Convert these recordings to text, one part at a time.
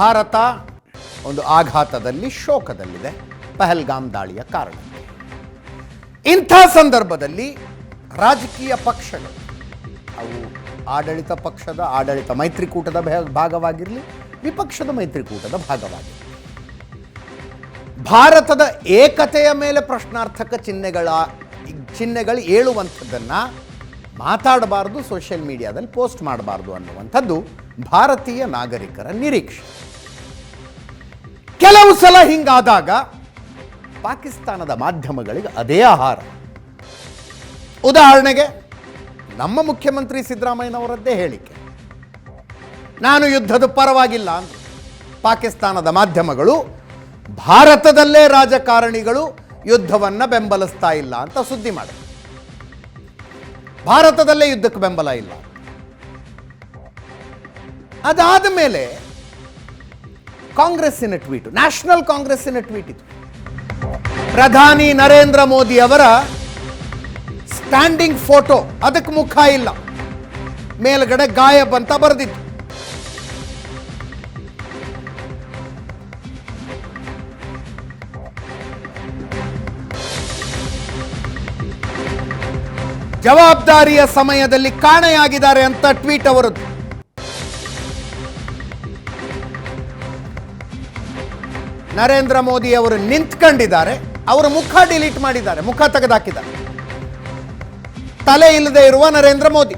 ಭಾರತ ಒಂದು ಆಘಾತದಲ್ಲಿ ಶೋಕದಲ್ಲಿದೆ, ಪಹಲ್ಗಾಮ್ ದಾಳಿಯ ಕಾರಣ ಇಂಥ ಸಂದರ್ಭದಲ್ಲಿ ರಾಜಕೀಯ ಪಕ್ಷಗಳು, ಅವು ಆಡಳಿತ ಪಕ್ಷದ, ಆಡಳಿತ ಮೈತ್ರಿಕೂಟದ ಭಾಗವಾಗಿರಲಿ, ವಿಪಕ್ಷದ ಮೈತ್ರಿಕೂಟದ ಭಾಗವಾಗಿರಲಿ. ಭಾರತದ ಏಕತೆಯ ಮೇಲೆ ಪ್ರಶ್ನಾರ್ಥಕ ಚಿಹ್ನೆಗಳ, ಚಿಹ್ನೆಗಳು ಏಳುವಂಥದ್ದನ್ನು ಮಾತಾಡಬಾರ್ದು ಸೋಷಿಯಲ್ ಮೀಡಿಯಾದಲ್ಲಿ ಪೋಸ್ಟ್ ಮಾಡಬಾರ್ದು ಅನ್ನುವಂಥದ್ದು ಭಾರತೀಯ ನಾಗರಿಕರ ನಿರೀಕ್ಷೆ. ಕೆಲವು ಸಲ ಹಿಂಗಾದಾಗ ಪಾಕಿಸ್ತಾನದ ಮಾಧ್ಯಮಗಳಿಗೆ ಅದೇ ಆಹಾರ. ಉದಾಹರಣೆಗೆ, ನಮ್ಮ ಮುಖ್ಯಮಂತ್ರಿ ಸಿದ್ದರಾಮಯ್ಯನವರದ್ದೇ ಹೇಳಿಕೆ. ನಾನು ಯುದ್ಧದ ಪರವಾಗಿಲ್ಲ ಅಂತ ಪಾಕಿಸ್ತಾನದ ಮಾಧ್ಯಮಗಳು ಭಾರತದಲ್ಲೇ ರಾಜಕಾರಣಿಗಳು ಯುದ್ಧವನ್ನು ಬೆಂಬಲಿಸ್ತಾ ಇಲ್ಲ ಅಂತ ಸುದ್ದಿ ಮಾಡಿದ್ರು. ಭಾರತದಲ್ಲೇ ಯುದ್ಧಕ್ಕೆ ಬೆಂಬಲ ಇಲ್ಲ. ಅದಾದ ಮೇಲೆ ಕಾಂಗ್ರೆಸ್ಸಿನ ಟ್ವೀಟ್, ನ್ಯಾಷನಲ್ ಕಾಂಗ್ರೆಸ್ಸಿನ ಟ್ವೀಟ್ ಇತ್ತು. ಪ್ರಧಾನಿ ನರೇಂದ್ರ ಮೋದಿ ಅವರ ಸ್ಟ್ಯಾಂಡಿಂಗ್ ಫೋಟೋ ಅದಕ್ಕೆ ಮುಖ ಇಲ್ಲ. ಮೇಲ್ಗಡೆ ಗಾಯಬ್ ಅಂತ ಬರೆದಿತ್ತು. ಜವಾಬ್ದಾರಿಯ ಸಮಯದಲ್ಲಿ ಕಾಣೆಯಾಗಿದ್ದಾರೆ ಅಂತ ಟ್ವೀಟ್ ಅವರದ್ದು ನರೇಂದ್ರ ಮೋದಿ ಅವರು ನಿಂತ್ಕೊಂಡಿದ್ದಾರೆ. ಅವರ ಮುಖ ಡಿಲೀಟ್ ಮಾಡಿದ್ದಾರೆ, ಮುಖ ತೆಗೆದಾಕಿದ್ದಾರೆ. ತಲೆ ಇಲ್ಲದೆ ಇರುವ ನರೇಂದ್ರ ಮೋದಿ.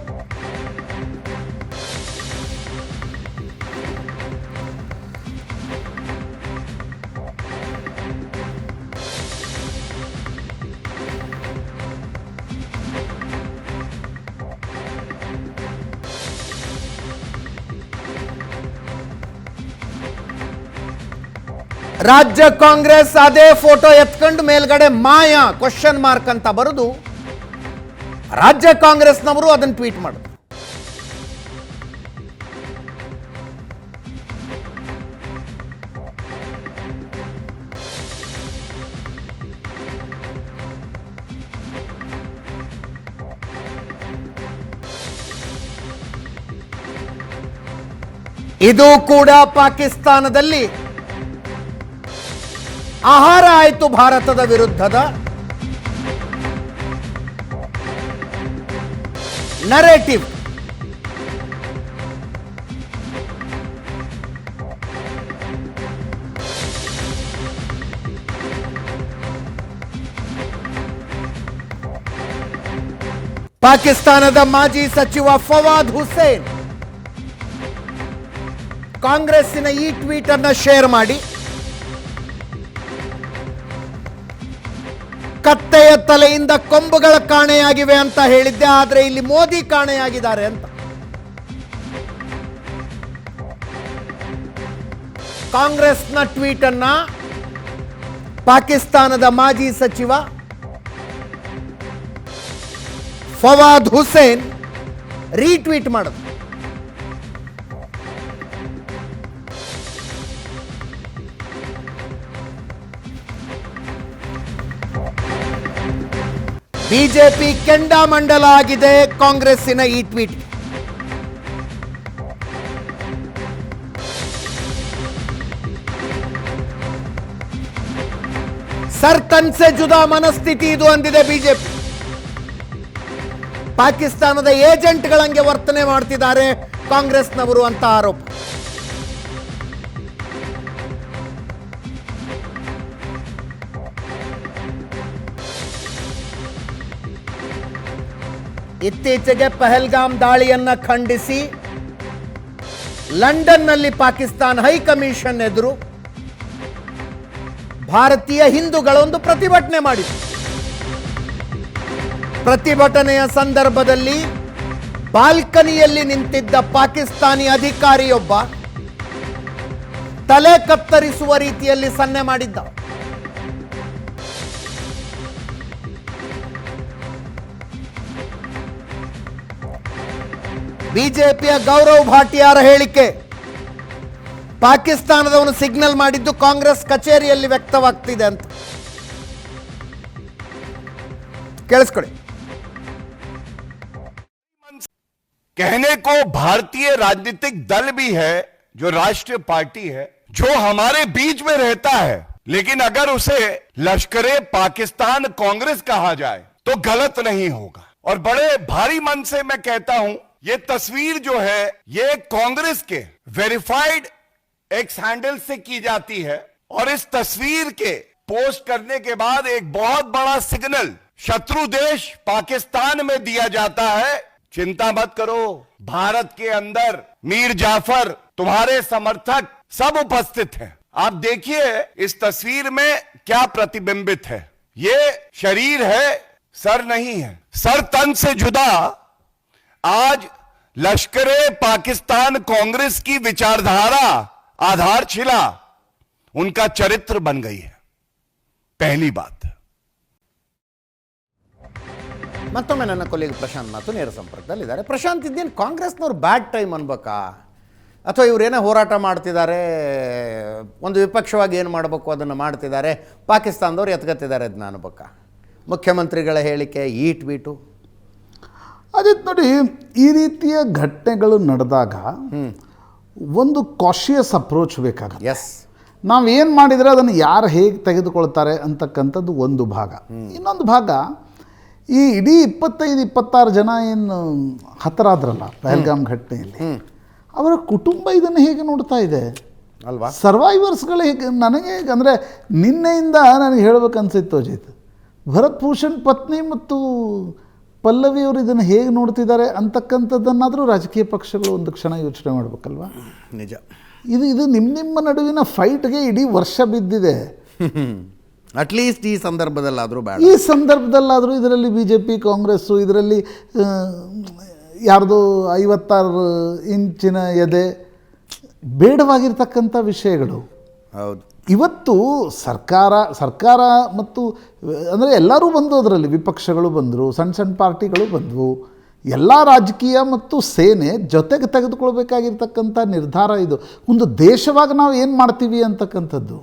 ರಾಜ್ಯ ಕಾಂಗ್ರೆಸ್ ಅದೇ ಫೋಟೋ ಎತ್ಕೊಂಡು ಮೇಲ್ಗಡೆ ಮಾಯಾ ಕ್ವಶನ್ ಮಾರ್ಕ್ ಅಂತ ಬರೆದು ರಾಜ್ಯ ಕಾಂಗ್ರೆಸ್ನವರು ಅದನ್ನು ಟ್ವೀಟ್ ಮಾಡಿದ್ರು. ಇದು ಕೂಡ ಪಾಕಿಸ್ತಾನದಲ್ಲಿ ಆಹಾರ ಆಯಿತು ಭಾರತದ ವಿರುದ್ಧದ. ನರೇಟಿವ್ ಪಾಕಿಸ್ತಾನದ ಮಾಜಿ ಸಚಿವ ಫವಾದ್ ಹುಸೇನ್ ಕಾಂಗ್ರೆಸ್ಸಿನ ಈ ಟ್ವೀಟ್ ಅನ್ನು ಶೇರ್ ಮಾಡಿ. ಕತ್ತೆಯ ತಲೆಯಿಂದ ಕೊಂಬುಗಳ ಕಾಣೆಯಾಗಿವೆ ಅಂತ ಹೇಳಿದ್ದೆ, ಆದರೆ ಇಲ್ಲಿ ಮೋದಿ ಕಾಣೆಯಾಗಿದ್ದಾರೆ ಅಂತ. ಕಾಂಗ್ರೆಸ್ನ ಟ್ವೀಟ್ ಅನ್ನ ಪಾಕಿಸ್ತಾನದ ಮಾಜಿ ಸಚಿವ ಫವಾದ್ ಹುಸೇನ್ ರೀಟ್ವೀಟ್ ಮಾಡಿದ್ರು ಬಿಜೆಪಿ ಕೆಂಡಾಮಂಡಲ ಆಗಿದೆ ಕಾಂಗ್ರೆಸ್ಸಿನ ಈ ಟ್ವೀಟ್. ಸರ್, ತನ್ಸೆ ಜುದಾ ಮನಸ್ಥಿತಿ ಇದು ಅಂದಿದೆ ಬಿಜೆಪಿ. ಪಾಕಿಸ್ತಾನದ ಏಜೆಂಟ್ಗಳಂಗೆ ವರ್ತನೆ ಮಾಡ್ತಿದ್ದಾರೆ ಕಾಂಗ್ರೆಸ್ನವರು ಅಂತ ಆರೋಪ. ಇತ್ತೀಚೆಗೆ ಪಹಲ್ಗಾಮ್ ದಾಳಿಯನ್ನ ಖಂಡಿಸಿ ಲಂಡನ್ನಲ್ಲಿ ಪಾಕಿಸ್ತಾನ ಹೈಕಮಿಷನ್ ಎದುರು ಭಾರತೀಯ ಹಿಂದೂಗಳೊಂದು ಪ್ರತಿಭಟನೆ ಮಾಡಿತು ಪ್ರತಿಭಟನೆಯ ಸಂದರ್ಭದಲ್ಲಿ ಬಾಲ್ಕನಿಯಲ್ಲಿ ನಿಂತಿದ್ದ ಪಾಕಿಸ್ತಾನಿ ಅಧಿಕಾರಿಯೊಬ್ಬ ತಲೆ ಕತ್ತರಿಸುವ ರೀತಿಯಲ್ಲಿ ಸನ್ನೆ ಮಾಡಿದ್ದ. ಬಿಜೆಪಿಯ ಗೌರವ್ ಭಾಟಿಯಾರ ಹೇಳಿಕೆ ಪಾಕಿಸ್ತಾನದವನು ಸಿಗ್ನಲ್ ಮಾಡಿದ್ದು ಕಾಂಗ್ರೆಸ್ ಕಚೇರಿಯಲ್ಲಿ ವ್ಯಕ್ತವಾಗ್ತಿದೆ ಅಂತ ಕೇಳಿಸ್ಕೊಳ್ಳಿ कहने को भारतीय राजनीतिक दल भी है जो राष्ट्रीय पार्टी है जो हमारे बीच में रहता है लेकिन अगर उसे लश्करे पाकिस्तान कांग्रेस कहा जाए तो गलत नहीं होगा और बड़े भारी मन से मैं कहता हूं ये तस्वीर जो है, ये कांग्रेस के वेरीफाइड एक्स हैंडल से की जाती है और इस तस्वीर के पोस्ट करने के बाद एक बहुत बड़ा सिग्नल शत्रु देश पाकिस्तान में दिया जाता है। चिंता मत करो, भारत के अंदर मीर जाफ़र, तुम्हारे समर्थक सब उपस्थित हैं। आप देखिए इस तस्वीर में क्या प्रतिबिंबित है। ये शरीर है, सर नहीं है। सर तन से जुदा आज लश्करे पाकिस्तान कांग्रेस की विचारधारा आधारशिला उनका चरित्र बन गई है पहली बात ಮತ್ತೊಮ್ಮೆ ನನ್ನ ಕೊಲ್ಲಿಗೆ ಪ್ರಶಾಂತ್ ಮಾತು ನೇರ ಸಂಪರ್ಕದಲ್ಲಿದ್ದಾರೆ ಪ್ರಶಾಂತ್ ಇದ್ದೇನು ಕಾಂಗ್ರೆಸ್ನವ್ರು ಬ್ಯಾಡ್ ಟೈಮ್ ಅನ್ಬೇಕಾ ಅಥವಾ ಇವರೇನೋ ಹೋರಾಟ ಮಾಡ್ತಿದ್ದಾರೆ ಒಂದು ವಿಪಕ್ಷವಾಗಿ ಏನು ಮಾಡಬೇಕು ಅದನ್ನು ಮಾಡ್ತಿದ್ದಾರೆ ಪಾಕಿಸ್ತಾನದವ್ರು ಎತ್ಕತ್ತಿದ್ದಾರೆ ಅದನ್ನ ಅನ್ಬೇಕಾ ಮುಖ್ಯಮಂತ್ರಿಗಳ ಹೇಳಿಕೆ ಈ ಟ್ವೀಟು ಅದೇ ನೋಡಿ ಈ ರೀತಿಯ ಘಟನೆಗಳು ನಡೆದಾಗ ಒಂದು ಕಾಶಿಯಸ್ ಅಪ್ರೋಚ್ ಬೇಕಾಗುತ್ತೆ. ಎಸ್ ನಾವೇನು ಮಾಡಿದರೆ ಅದನ್ನು ಯಾರು ಹೇಗೆ ತೆಗೆದುಕೊಳ್ತಾರೆ ಅಂತಕ್ಕಂಥದ್ದು ಒಂದು ಭಾಗ. ಇನ್ನೊಂದು ಭಾಗ ಈ ಇಡೀ ಇಪ್ಪತ್ತೈದು ಇಪ್ಪತ್ತಾರು ಜನ ಏನು ಹತರಾದ್ರಲ್ಲ ಪಹಲ್ಗಾಮ್ ಘಟನೆಯಲ್ಲಿ ಅವರ ಕುಟುಂಬ ಇದನ್ನು ಹೇಗೆ ನೋಡ್ತಾ ಇದೆ? ಅಲ್ವಾ? ಸರ್ವೈವರ್ಸ್ಗಳು ಹೇಗೆ ನನಗೆ ಅಂದರೆ ನಿನ್ನೆಯಿಂದ ನನಗೆ ಹೇಳಬೇಕನ್ಸಿತ್ತು ಅಜಿತ್. ಭರತ್ ಭೂಷಣ್ ಪತ್ನಿ ಮತ್ತು ಪಲ್ಲವಿ ಅವರು ಇದನ್ನು ಹೇಗೆ ನೋಡ್ತಿದ್ದಾರೆ ಅಂತಕ್ಕಂಥದ್ದನ್ನಾದರೂ ರಾಜಕೀಯ ಪಕ್ಷಗಳು ಒಂದು ಕ್ಷಣ ಯೋಚನೆ ಮಾಡಬೇಕಲ್ವಾ? ನಿಜ. ಇದು ಇದು ನಿಮ್ಮ ನಿಮ್ಮ ನಡುವಿನ ಫೈಟ್ಗೆ ಇಡೀ ವರ್ಷ ಬಿದ್ದಿದೆ. ಅಟ್ಲೀಸ್ಟ್ ಈ ಸಂದರ್ಭದಲ್ಲಾದರೂ ಬೇಡ. ಈ ಸಂದರ್ಭದಲ್ಲಾದರೂ ಇದರಲ್ಲಿ ಬಿ ಜೆ ಪಿ ಕಾಂಗ್ರೆಸ್ಸು ಇದರಲ್ಲಿ ಯಾರ್ದೋ ಐವತ್ತಾರು ಇಂಚಿನ ಎದೆ ಬೇಡವಾಗಿರ್ತಕ್ಕಂಥ ವಿಷಯಗಳು. ಹೌದು. ಇವತ್ತು ಸರ್ಕಾರ ಸರ್ಕಾರ ಮತ್ತು, ಅಂದರೆ ಎಲ್ಲರೂ ಬಂದು ಅದರಲ್ಲಿ, ವಿಪಕ್ಷಗಳು ಬಂದರು, ಸಣ್ಣ ಸಣ್ಣ ಪಾರ್ಟಿಗಳು ಬಂದವು, ಎಲ್ಲ ರಾಜಕೀಯ ಮತ್ತು ಸೇನೆ ಜೊತೆಗೆ ತೆಗೆದುಕೊಳ್ಬೇಕಾಗಿರ್ತಕ್ಕಂಥ ನಿರ್ಧಾರ ಇದು. ಒಂದು ದೇಶವಾಗಿ ನಾವು ಏನು ಮಾಡ್ತೀವಿ ಅಂತಕ್ಕಂಥದ್ದು.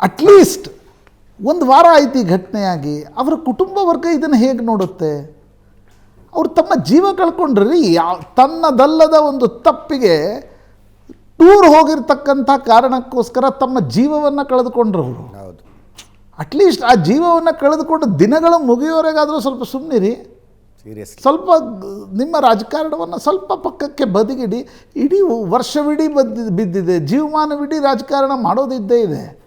ಅಟ್ಲೀಸ್ಟ್ ಒಂದು ವಾರ ಆಯ್ತು ಈ ಘಟನೆಯಾಗಿ, ಅವರ ಕುಟುಂಬ ವರ್ಗ ಇದನ್ನು ಹೇಗೆ ನೋಡುತ್ತೆ? ಅವರು ತಮ್ಮ ಜೀವ ಕಳ್ಕೊಂಡ್ರಿ ಯಾವ, ತನ್ನದಲ್ಲದ ಒಂದು ತಪ್ಪಿಗೆ ಟೂರ್ ಹೋಗಿರ್ತಕ್ಕಂಥ ಕಾರಣಕ್ಕೋಸ್ಕರ ತಮ್ಮ ಜೀವವನ್ನು ಕಳೆದುಕೊಂಡ್ರವರು. ಹೌದು. ಅಟ್ಲೀಸ್ಟ್ ಆ ಜೀವವನ್ನು ಕಳೆದುಕೊಂಡು ದಿನಗಳು ಮುಗಿಯೋರೆಗಾದರೂ ಸ್ವಲ್ಪ ಸುಮ್ಮನಿರಿ ಸೀರಿಯಸ್ಲಿ ಸ್ವಲ್ಪ ನಿಮ್ಮ ರಾಜಕಾರಣವನ್ನು ಸ್ವಲ್ಪ ಪಕ್ಕಕ್ಕೆ ಬದಿಗಿಡಿ. ಇಡೀ ವರ್ಷವಿಡೀ ಬದ್ದಿ ಬಿದ್ದಿದೆ. ಜೀವಮಾನವಿಡೀ ರಾಜಕಾರಣ ಮಾಡೋದಿದ್ದೇ ಇದೆ.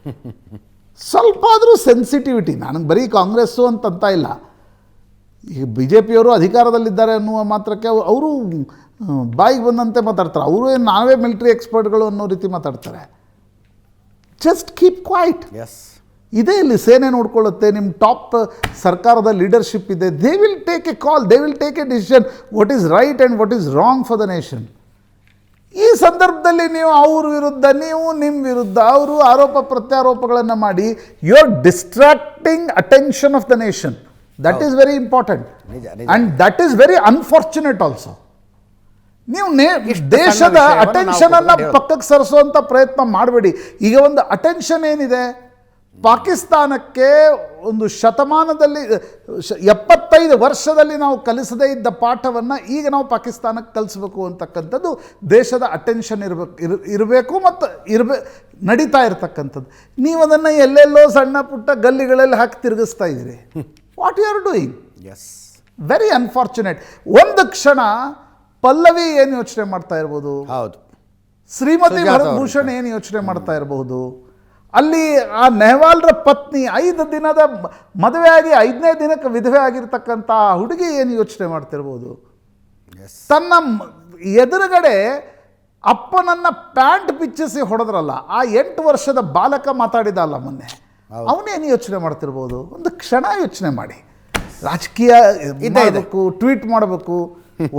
ಸ್ವಲ್ಪ ಆದರೂ ಸೆನ್ಸಿಟಿವಿಟಿ ನನಗೆ ಬರೀ ಕಾಂಗ್ರೆಸ್ಸು ಅಂತಂತ ಇಲ್ಲ. ಈಗ ಬಿ ಜೆ ಪಿಯವರು ಅಧಿಕಾರದಲ್ಲಿದ್ದಾರೆ ಅನ್ನುವ ಮಾತ್ರಕ್ಕೆ ಅವ್- ಅವರು ಬಾಯಿಗೆ ಬಂದಂತೆ ಮಾತಾಡ್ತಾರೆ. ಅವರು ಏನು ನಾವೇ ಮಿಲಿಟ್ರಿ ಎಕ್ಸ್ಪರ್ಟ್ಗಳು ಅನ್ನೋ ರೀತಿ ಮಾತಾಡ್ತಾರೆ. ಜಸ್ಟ್ ಕೀಪ್ ಕ್ವೈಟ್ ಎಸ್ ಇದೇ ಇಲ್ಲಿ ಸೇನೆ ನೋಡ್ಕೊಳ್ಳುತ್ತೆ. ನಿಮ್ಮ ಟಾಪ್ ಸರ್ಕಾರದ ಲೀಡರ್ಶಿಪ್ ಇದೆ. They will take a call they will take a decision what is right and what is wrong for the nation ಈ ಸಂದರ್ಭದಲ್ಲಿ ನೀವು ಅವ್ರ ವಿರುದ್ಧ ನೀವು ನಿಮ್ಮ ವಿರುದ್ಧ ಅವರು ಆರೋಪ ಪ್ರತ್ಯಾರೋಪಗಳನ್ನು ಮಾಡಿ you are distracting attention of the nation that is very important. And that is very unfortunate also ನೀವು ನೇ ದೇಶದ ಅಟೆನ್ಷನನ್ನು ಪಕ್ಕಕ್ಕೆ ಸರಿಸುವಂಥ ಪ್ರಯತ್ನ ಮಾಡಬೇಡಿ. ಈಗ ಒಂದು ಅಟೆನ್ಷನ್ ಏನಿದೆ? ಪಾಕಿಸ್ತಾನಕ್ಕೆ ಒಂದು ಶತಮಾನದಲ್ಲಿ ಎಪ್ಪತ್ತೈದು ವರ್ಷದಲ್ಲಿ ನಾವು ಕಲಿಸದೇ ಇದ್ದ ಪಾಠವನ್ನು ಈಗ ನಾವು ಪಾಕಿಸ್ತಾನಕ್ಕೆ ಕಲಿಸ್ಬೇಕು ಅಂತಕ್ಕಂಥದ್ದು ದೇಶದ ಅಟೆನ್ಷನ್ ಇರಬೇಕು ಇರ್ ಇರಬೇಕು ಮತ್ತು ಇರಬೇ ನಡೀತಾ ಇರತಕ್ಕಂಥದ್ದು. ನೀವು ಅದನ್ನು ಎಲ್ಲೆಲ್ಲೋ ಸಣ್ಣ ಪುಟ್ಟ ಗಲ್ಲಿಗಳಲ್ಲಿ ಹಾಕಿ ತಿರುಗಿಸ್ತಾ ಇದ್ದೀರಿ. What you are doing is very unfortunate ಒಂದು ಕ್ಷಣ ಪಲ್ಲವಿ ಏನು ಯೋಚನೆ ಮಾಡ್ತಾ ಇರ್ಬೋದು? ಹೌದು. ಶ್ರೀಮತಿ ಭೂಷಣ್ ಏನು ಯೋಚನೆ ಮಾಡ್ತಾ ಇರಬಹುದು ಅಲ್ಲಿ ಆ ನೆಹವಾಲ್ರ ಪತ್ನಿ ಐದು ದಿನದ ಮದುವೆ ಆಗಿ ಐದನೇ ದಿನಕ್ಕೆ ವಿಧವೆ ಆಗಿರ್ತಕ್ಕಂಥ ಆ ಹುಡುಗಿ ಏನು ಯೋಚನೆ ಮಾಡ್ತಿರ್ಬೋದು? ತನ್ನ ಎದುರುಗಡೆ ಅಪ್ಪನನ್ನ ಪ್ಯಾಂಟ್ ಬಿಚ್ಚಿಸಿ ಹೊಡೆದ್ರಲ್ಲ ಆ ಎಂಟು ವರ್ಷದ ಬಾಲಕ ಮಾತಾಡಿದ ಅಲ್ಲ ಮೊನ್ನೆ ಅವನೇನು ಯೋಚನೆ ಮಾಡ್ತಿರ್ಬೋದು? ಒಂದು ಕ್ಷಣ ಯೋಚನೆ ಮಾಡಿ. ರಾಜಕೀಯ ಟ್ವೀಟ್ ಮಾಡಬೇಕು.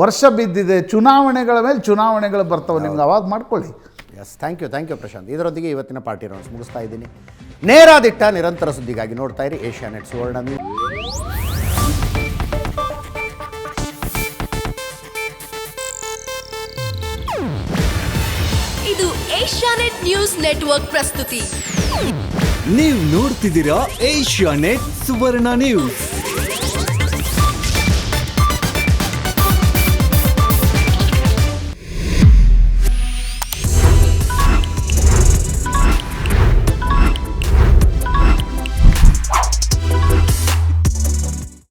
ವರ್ಷ ಬಿದ್ದಿದೆ ಚುನಾವಣೆಗಳ ಮೇಲೆ ಚುನಾವಣೆಗಳು ಬರ್ತವೆ. ನಿಮ್ಗೆ ಅವಾಗ ಮಾಡ್ಕೊಳ್ಳಿ. Yes thank you thank you Prashanth. ಇದರೊಂದಿಗೆ ಇವತ್ತಿನ ಪಾರ್ಟಿ ರೌಂಡ್ಸ್ ಮುಗಿಸ್ತಾ ಇದ್ದೀನಿ. ನೇರಾದಿಟ್ಟ ನಿರಂತರ ಸುದ್ದಿಗಾಗಿ ನೋಡ್ತಾ ಇರಿ ಏಷ್ಯಾ ನೆಟ್ ಸುವರ್ಣ ನ್ಯೂಸ್. ಇದು ಏಷ್ಯಾನೆಟ್ ನ್ಯೂಸ್ ನೆಟ್ವರ್ಕ್ ಪ್ರಸ್ತುತಿ. ನೀವು ನೋಡ್ತಿದ್ದೀರಾ ಏಷ್ಯಾ ನೆಟ್ ಸುವರ್ಣ ನ್ಯೂಸ್.